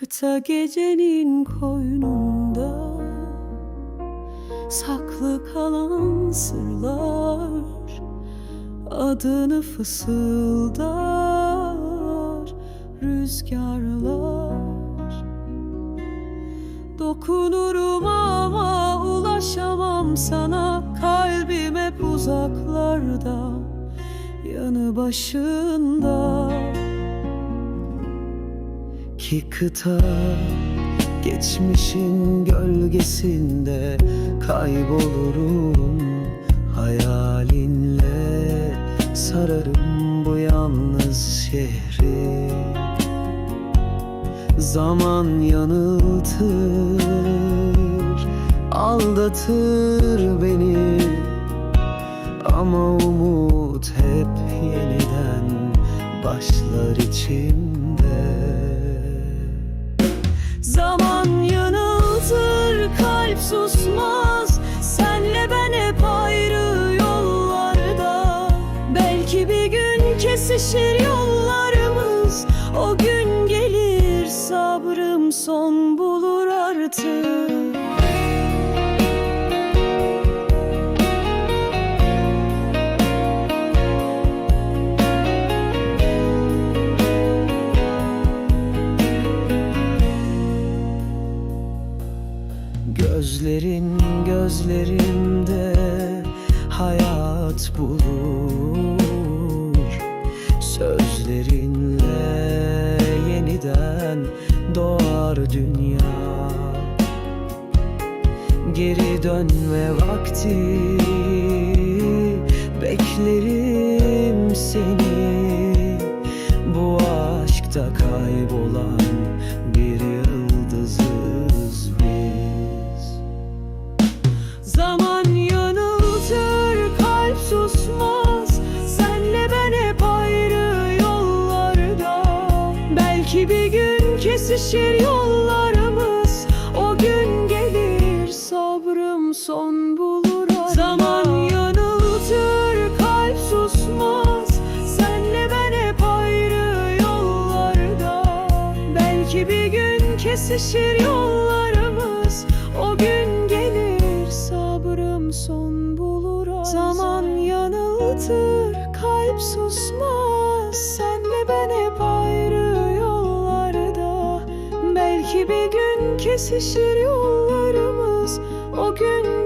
Kıta gecenin koynunda Saklı kalan sırlar Adını fısıldar Rüzgarlar. Dokunurum ama ulaşamam sana Kalbim hep uzaklarda Yanı başında ki kıta Geçmişin gölgesinde kaybolurum. Hayalinle sararım bu yalnız şehri. Zaman yanıltır, aldatır beni. Ama umut hep yeniden başlar içimde kesişir yollarımız. O gün gelir sabrım son bulur artık. Gözlerin gözlerimde hayat bulur doğar dünya. Geri dönme vakti Beklerim seni. Bu aşkta kaybolan bir yıldızız biz. Zaman kesişir yollarımız O gün gelir sabrım son bulur arada. Zaman yanıltır, kalp susmaz Senle ben hep ayrı yollarda Belki bir gün kesişir yollarımız O gün gelir sabrım son bulur arada. Zaman yanıltır kalp susmaz Senle ben hep Belki bir gün kesişir yollarımız O gün